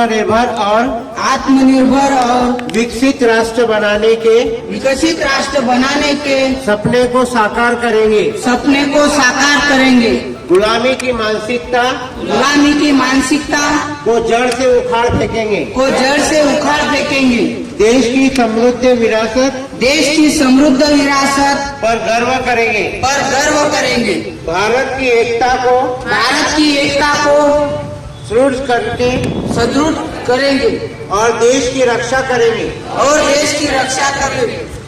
आत्मनिर्भर और आत्मनिर्भर और विकसित राष्ट्र बनाने के विकसित राष्ट्र बनाने के सपने को साकार करेंगे। सपने को साकार करेंगे। गुलामी की मानसिकता गुलामी की मानसिकता को जड़ से उखाड़ फेंकेंगे। को जड़ से उखाड़ फेंकेंगे। देश की समृद्ध विरासत देश की समृद्ध विरासत पर गर्व करेंगे। पर गर्व करेंगे। भारत की एकता को भारत की एकता को सुदृढ़ करके सुदृढ़ करेंगे और देश की रक्षा करेंगे। और देश की रक्षा करेंगे।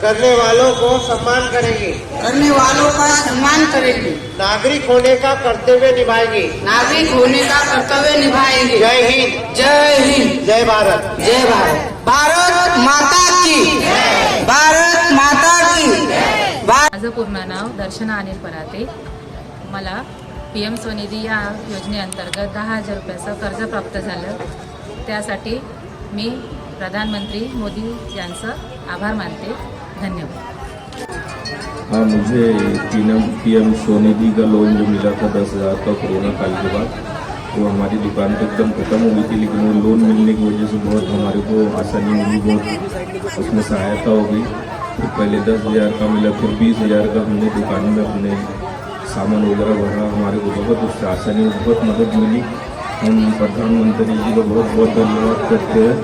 करने वालों को सम्मान करेंगे। करने वालों का सम्मान करेंगे। नागरिक होने का कर्तव्य निभाएंगे। नागरिक होने का कर्तव्य निभाएंगे। जय हिंद। जय हिंद। जय भारत। जय भारत। भारत माता की। भारत माता की। भारत माझं पूर्ण नाव दर्शना अनिल पराते. मला पी एम स्वनिधी या योजनेअंतर्गत दहा हजार रुपयाचं कर्ज प्राप्त झालं. त्यासाठी मी प्रधानमंत्री मोदी यांचं आभार मानते. धन्यवाद. हाँ मुझे म्हणजे P M P M Svanidhi का लोन जो मिला था दस हज़ार का कोरोना काल के बाद वो हमारी दुकान तो एकदम ख़त्म हो गई थी लेकिन वो लोन मिलने की वजह से बहुत हमारे को आसानी मिली बहुत उसमें सहायता हो गई। फिर पहले दस हज़ार का मिला फिर बीस हज़ार का हमने दुकान में अपने सामान वगैरह भरा हमारे को बहुत उससे आसानी बहुत मदद मिली हम प्रधानमंत्री जी का बहुत बहुत धन्यवाद करते हैं.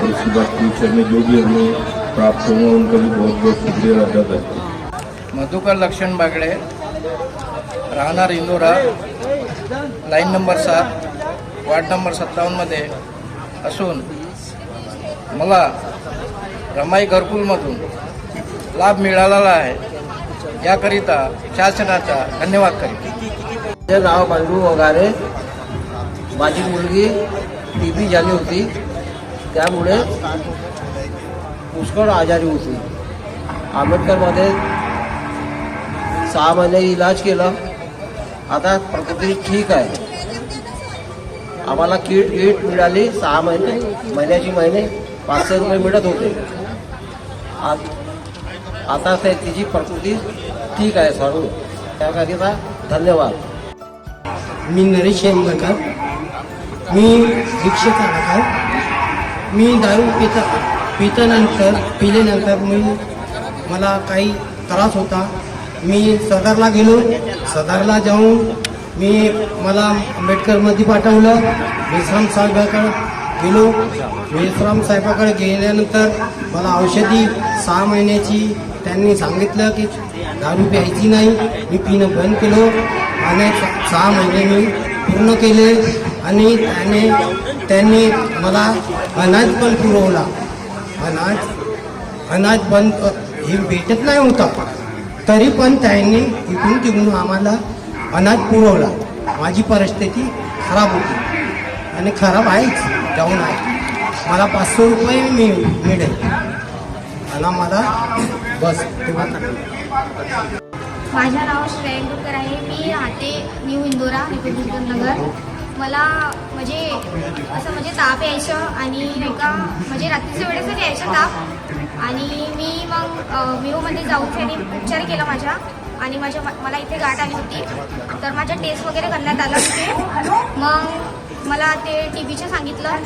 और उसके बाद फ्यूचर में जो भी हमें प्राप्त हुआ उनका भी बहुत बहुत शुक्रिया अदा करते हैं. मधुकर लक्षण बागडे राहणार इंदोरा लाईन नंबर सात वार्ड नंबर सत्तावन्नमध्ये असून मला रमाई घरकुलमधून लाभ मिळालेला आहे. याकरिता शासनाचा धन्यवाद करीत नाव बांधू वगारे. माझी मुलगी टी बी झाली होती. त्यामुळे पुष्कळ आजारी होती. आंबेडकरमध्ये सहा महिने इलाज केला. आता प्रकृती ठीक आहे. आम्हाला किट किट मिळाली सहा महिने. महिन्याची महिने पाचशे रुपये मिळत होते. आता ते तिची प्रकृती ठीक आहे सर्व त्याकरिता धन्यवाद. मी नरेश शेंदकर मी रिक्षा चालक आहे मी दारू पिता पितानंतर पिल्यानंतर मी मला काही त्रास होता. मी सदरला गेलो. सदरला जाऊन मी मला आंबेडकरमध्ये पाठवलं. विश्राम सागरकर गेलो विश्राम साहेबाकडे गेल्यानंतर मला औषधी सहा महिन्याची त्यांनी सांगितलं की दारू प्यायची नाही. मी पिणं बंद केलो. आणि सहा महिने मी पूर्ण केले. आणि त्याने त्यांनी मला अनाज पण पुरवला. अनाज अनाज बंद हे भेटत नाही होता. तरी पण त्यांनी इकडून तिकडून आम्हाला अनाज पुरवला. माझी परिस्थिती खराब होती. आणि खराब आहेच. डाऊन आहे मला पाचशे रुपये मी मिळेल आणि मला बस तेव्हा माझं नाव श्रेया गुरकर आहे. मी राहते न्यू इंदोरा नगर. मला म्हणजे असं म्हणजे ताप यायचं आणि एका म्हणजे रात्रीच्या वेळेस यायचं ताप. आणि मी मग अ, जाऊन त्याने उपचार केला माझ्या. आणि माझ्या मला इथे गाठ आली होती. तर माझ्या टेस्ट वगैरे करण्यात आलं तिथे मग मला ते टी बीचं सांगितलं.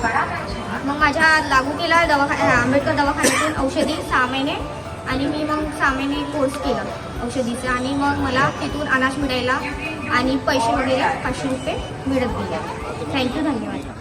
मग माझ्या लागू केला दवाखा आंबेडकर दवाखान्यातून औषधी सहा महिने आणि मी मग सहा महिने कोर्स केला औषधीचा आणि मग मला तिथून अनाज मिळायला आणि पैसे वगैरे पाचशे रुपये मिळत गेले. थँक्यू धन्यवाद.